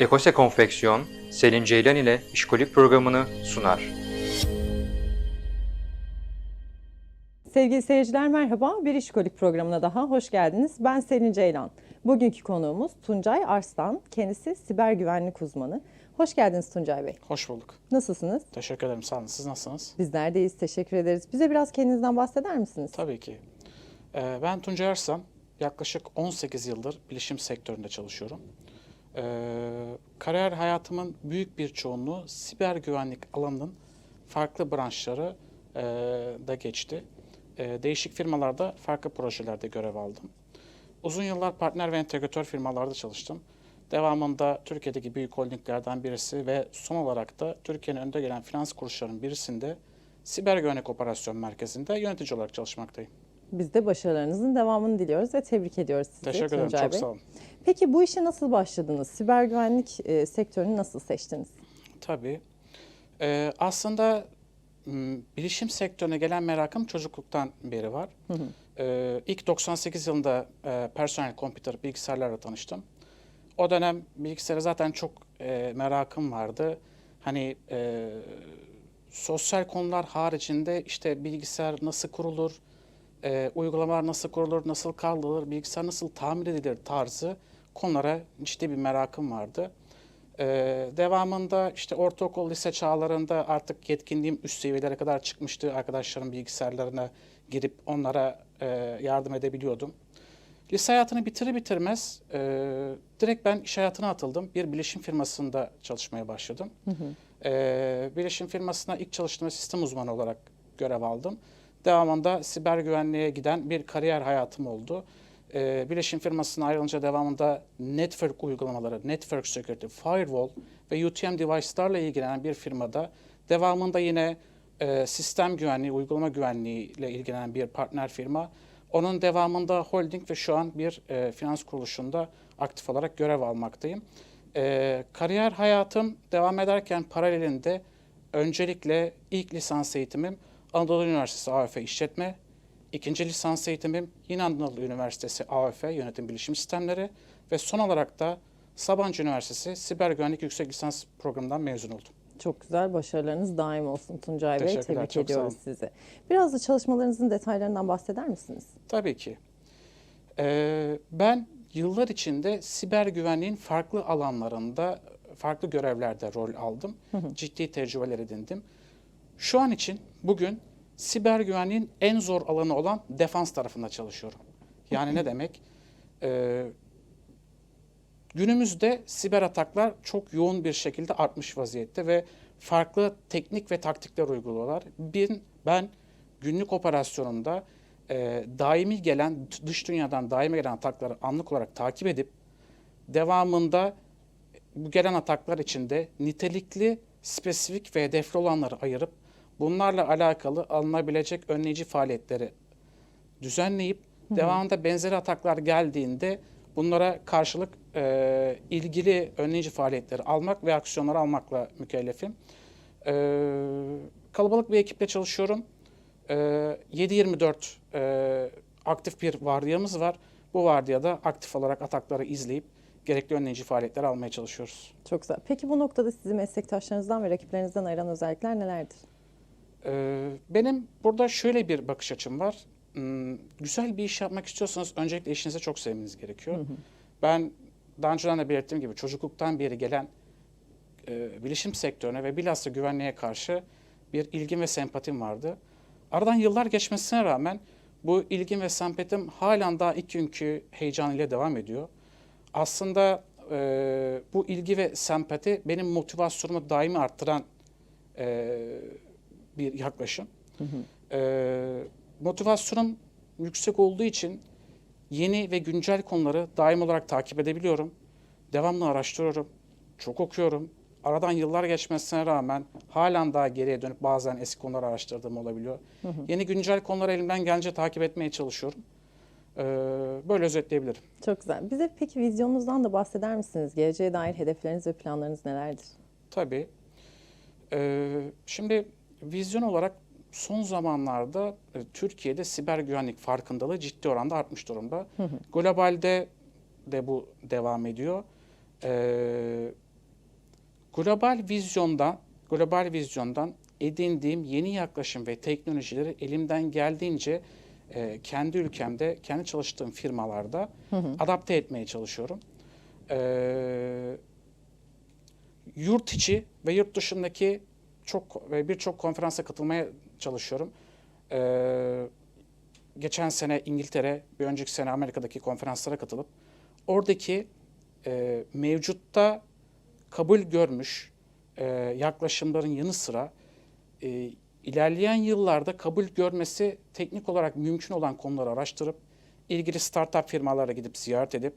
Ekose Konfeksiyon, Selin Ceylan ile İşkolik programını sunar. Sevgili seyirciler merhaba. Bir İşkolik programına daha hoş geldiniz. Ben Selin Ceylan. Bugünkü konuğumuz Tuncay Arslan. Kendisi siber güvenlik uzmanı. Hoş geldiniz Tuncay Bey. Hoş bulduk. Nasılsınız? Teşekkür ederim. Sağ olun. Siz nasılsınız? Bizler deyiz. Teşekkür ederiz. Bize biraz kendinizden bahseder misiniz? Tabii ki. Ee, ben Tuncay Arslan. Yaklaşık 18 yıldır bilişim sektöründe çalışıyorum. Ee, kariyer hayatımın büyük bir çoğunluğu siber güvenlik alanının farklı branşları e, da geçti. E, değişik firmalarda farklı projelerde görev aldım. Uzun yıllar partner ve entegratör firmalarda çalıştım. Devamında Türkiye'deki büyük holdinglerden birisi ve son olarak da Türkiye'nin önde gelen finans kuruluşlarının birisinde siber güvenlik operasyon merkezinde yönetici olarak çalışmaktayım. Biz de başarılarınızın devamını diliyoruz ve tebrik ediyoruz sizi Teşekkür ederim. Tuncay Çok Bey. sağ olun. Peki bu işe nasıl başladınız? Siber güvenlik e, sektörünü nasıl seçtiniz? Tabii. Ee, aslında bilişim sektörüne gelen merakım çocukluktan beri var. Ee, ilk 98 yılında e, personel computer bilgisayarlarla tanıştım. O dönem bilgisayara zaten çok e, merakım vardı. Hani e, sosyal konular haricinde işte bilgisayar nasıl kurulur, e, uygulamalar nasıl kurulur, nasıl kaldırılır, bilgisayar nasıl tamir edilir tarzı konulara ciddi bir merakım vardı. Ee, devamında işte ortaokul, lise çağlarında artık yetkinliğim üst seviyelere kadar çıkmıştı. Arkadaşlarım bilgisayarlarına girip onlara e, yardım edebiliyordum. Lise hayatını bitirir bitirmez e, direkt ben iş hayatına atıldım. Bir bilişim firmasında çalışmaya başladım. E, bilişim firmasına ilk çalıştığım sistem uzmanı olarak görev aldım. Devamında siber güvenliğe giden bir kariyer hayatım oldu. E, bilişim firmasına ayrılınca devamında network uygulamaları, network security, firewall ve UTM device'larla ilgilenen bir firmada devamında yine e, sistem güvenliği, uygulama güvenliği ile ilgilenen bir partner firma. Onun devamında holding ve şu an bir e, finans kuruluşunda aktif olarak görev almaktayım. E, kariyer hayatım devam ederken paralelinde öncelikle ilk lisans eğitimim Anadolu Üniversitesi AOF İşletme, ikinci lisans eğitimim yine Anadolu Üniversitesi AOF Yönetim Bilişim Sistemleri ve son olarak da Sabancı Üniversitesi Siber Güvenlik Yüksek Lisans Programı'ndan mezun oldum. Çok güzel. Başarılarınız daim olsun Tuncay Bey. Tebrik ediyoruz sizi. Biraz da çalışmalarınızın detaylarından bahseder misiniz? Tabii ki. Ee, ben yıllar içinde siber güvenliğin farklı alanlarında, farklı görevlerde rol aldım. Ciddi tecrübeler edindim. Şu an için bugün siber güvenliğin en zor alanı olan defans tarafında çalışıyorum. Yani ne demek? Ee, günümüzde siber ataklar çok yoğun bir şekilde artmış vaziyette ve farklı teknik ve taktikler uyguluyorlar. Ben, ben günlük operasyonumda e, daimi gelen, dış dünyadan daimi gelen atakları anlık olarak takip edip devamında bu gelen ataklar içinde nitelikli, spesifik ve hedefli olanları ayırıp bunlarla alakalı alınabilecek önleyici faaliyetleri düzenleyip devamında benzeri ataklar geldiğinde bunlara karşılık e, ilgili önleyici faaliyetleri almak ve aksiyonları almakla mükellefim. E, kalabalık bir ekiple çalışıyorum. E, 7-24 e, aktif bir vardiyamız var. Bu vardiyada aktif olarak atakları izleyip gerekli önleyici faaliyetleri almaya çalışıyoruz. Çok güzel. Peki bu noktada sizi meslektaşlarınızdan ve rakiplerinizden ayıran özellikler nelerdir? Ee, benim burada şöyle bir bakış açım var. Hmm, Güzel bir iş yapmak istiyorsanız öncelikle işinize çok sevmeniz gerekiyor. Ben daha önceden de belirttiğim gibi çocukluktan beri gelen e, bilişim sektörüne ve bilhassa güvenliğe karşı bir ilgim ve sempatim vardı. Aradan yıllar geçmesine rağmen bu ilgim ve sempatim halen daha ilk günkü heyecanıyla devam ediyor. Aslında e, bu ilgi ve sempati benim motivasyonumu daimi arttıran e, bir yaklaşım. Ee, motivasyonum yüksek olduğu için yeni ve güncel konuları daim olarak takip edebiliyorum. Devamlı araştırıyorum, çok okuyorum. Aradan yıllar geçmesine rağmen halen daha geriye dönüp bazen eski konuları araştırdığım olabiliyor. Yeni güncel konuları elimden gelince takip etmeye çalışıyorum. Ee, böyle özetleyebilirim. Çok güzel. Bize peki vizyonunuzdan da bahseder misiniz? Geleceğe dair hedefleriniz ve planlarınız nelerdir? Tabii. Ee, şimdi vizyon olarak son zamanlarda e, Türkiye'de siber güvenlik farkındalığı ciddi oranda artmış durumda. Globalde de bu devam ediyor. Ee, global vizyondan, global vizyondan edindiğim yeni yaklaşım ve teknolojileri elimden geldiğince e, kendi ülkemde, kendi çalıştığım firmalarda adapte etmeye çalışıyorum. Ee, yurt içi ve yurt dışındaki çok ve birçok konferansa katılmaya çalışıyorum. Ee, geçen sene İngiltere, bir önceki sene Amerika'daki konferanslara katılıp oradaki e, mevcutta kabul görmüş e, yaklaşımların yanı sıra e, ilerleyen yıllarda kabul görmesi teknik olarak mümkün olan konuları araştırıp ilgili startup firmalara gidip ziyaret edip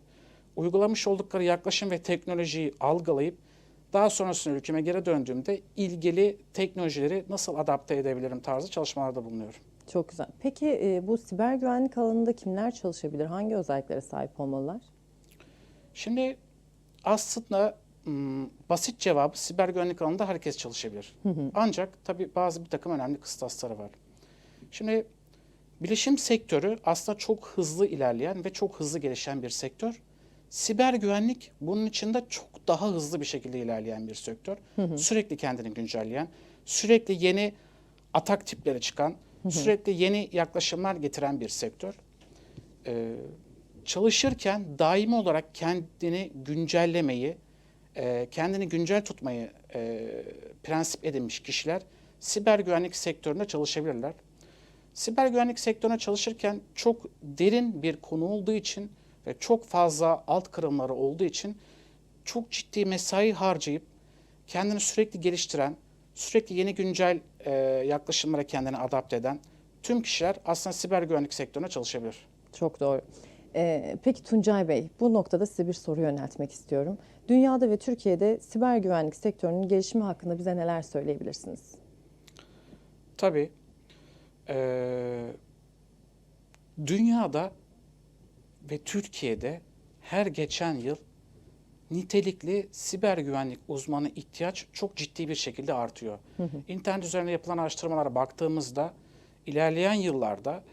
uygulamış oldukları yaklaşım ve teknolojiyi algılayıp daha sonrasında ülkeme geri döndüğümde ilgili teknolojileri nasıl adapte edebilirim tarzı çalışmalarda bulunuyorum. Çok güzel. Peki e, bu siber güvenlik alanında kimler çalışabilir? Hangi özelliklere sahip olmalılar? Şimdi aslında basit cevabı siber güvenlik alanında herkes çalışabilir. Ancak tabii bazı bir takım önemli kıstasları var. Şimdi bilişim sektörü aslında çok hızlı ilerleyen ve çok hızlı gelişen bir sektör. Siber güvenlik bunun içinde çok daha hızlı bir şekilde ilerleyen bir sektör. Sürekli kendini güncelleyen, sürekli yeni atak tipleri çıkan, sürekli yeni yaklaşımlar getiren bir sektör. Ee, çalışırken daimi olarak kendini güncellemeyi, e, kendini güncel tutmayı e, prensip edinmiş kişiler siber güvenlik sektöründe çalışabilirler. Siber güvenlik sektörüne çalışırken çok derin bir konu olduğu için ve çok fazla alt kırımları olduğu için çok ciddi mesai harcayıp kendini sürekli geliştiren, sürekli yeni güncel e, yaklaşımlara kendini adapte eden tüm kişiler aslında siber güvenlik sektörüne çalışabilir. Çok doğru. Ee, peki Tuncay Bey, bu noktada size bir soru yöneltmek istiyorum. Dünyada ve Türkiye'de siber güvenlik sektörünün gelişimi hakkında bize neler söyleyebilirsiniz? Tabii. Eee, dünyada ve Türkiye'de her geçen yıl nitelikli siber güvenlik uzmanı ihtiyaç çok ciddi bir şekilde artıyor. İnternet üzerinde yapılan araştırmalara baktığımızda ilerleyen yıllarda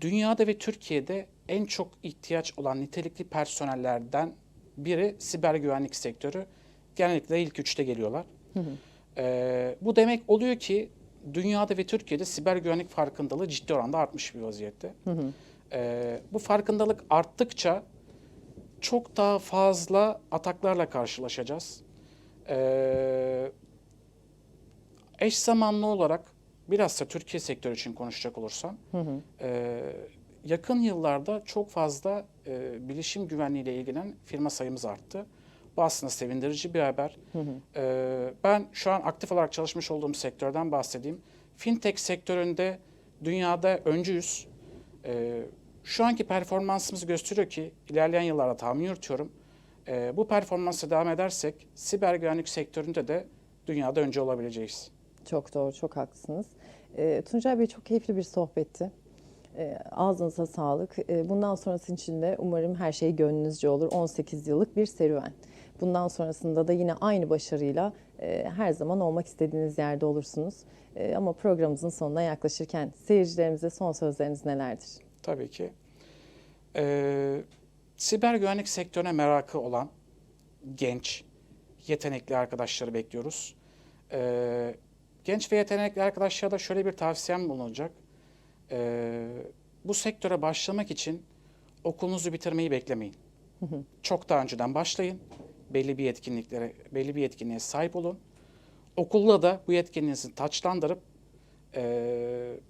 dünyada ve Türkiye'de en çok ihtiyaç olan nitelikli personellerden biri siber güvenlik sektörü. Genellikle ilk üçte geliyorlar. Ee, bu demek oluyor ki dünyada ve Türkiye'de siber güvenlik farkındalığı ciddi oranda artmış bir vaziyette. Ee, bu farkındalık arttıkça çok daha fazla ataklarla karşılaşacağız. Ee, eş zamanlı olarak biraz da Türkiye sektörü için konuşacak olursam, e, yakın yıllarda çok fazla e, bilişim güvenliğiyle ilgilenen firma sayımız arttı. Bu aslında sevindirici bir haber. Ee, ben şu an aktif olarak çalışmış olduğum sektörden bahsedeyim. Fintech sektöründe dünyada öncüyüz. Ee, şu anki performansımız gösteriyor ki ilerleyen yıllarda tahmin yürütüyorum. Ee, bu performansa devam edersek siber güvenlik sektöründe de dünyada önce olabileceğiz. Çok doğru, çok haklısınız. Ee, Tuncay Bey çok keyifli bir sohbetti. Ee, ağzınıza sağlık. Ee, bundan sonrası için de umarım her şey gönlünüzce olur. 18 yıllık bir serüven. Bundan sonrasında da yine aynı başarıyla e, her zaman olmak istediğiniz yerde olursunuz. E, ama programımızın sonuna yaklaşırken seyircilerimize son sözleriniz nelerdir? Tabii ki. Ee, siber güvenlik sektörüne merakı olan genç, yetenekli arkadaşları bekliyoruz. Ee, genç ve yetenekli arkadaşlara da şöyle bir tavsiyem bulunacak. Ee, bu sektöre başlamak için okulunuzu bitirmeyi beklemeyin. Çok daha önceden başlayın. Belli bir yetkinliklere, belli bir yetkinliğe sahip olun. Okulda da bu yetkinliğinizi taçlandırıp eee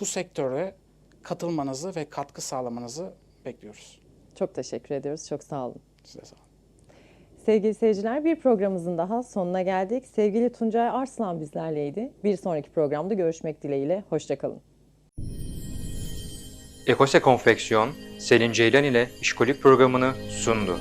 bu sektöre katılmanızı ve katkı sağlamanızı bekliyoruz. Çok teşekkür ediyoruz. Çok sağ olun. Size sağ olun. Sevgili seyirciler bir programımızın daha sonuna geldik. Sevgili Tuncay Arslan bizlerleydi. Bir sonraki programda görüşmek dileğiyle. Hoşçakalın. Ekose Konfeksiyon, Selin Ceylan ile İşkolik programını sundu.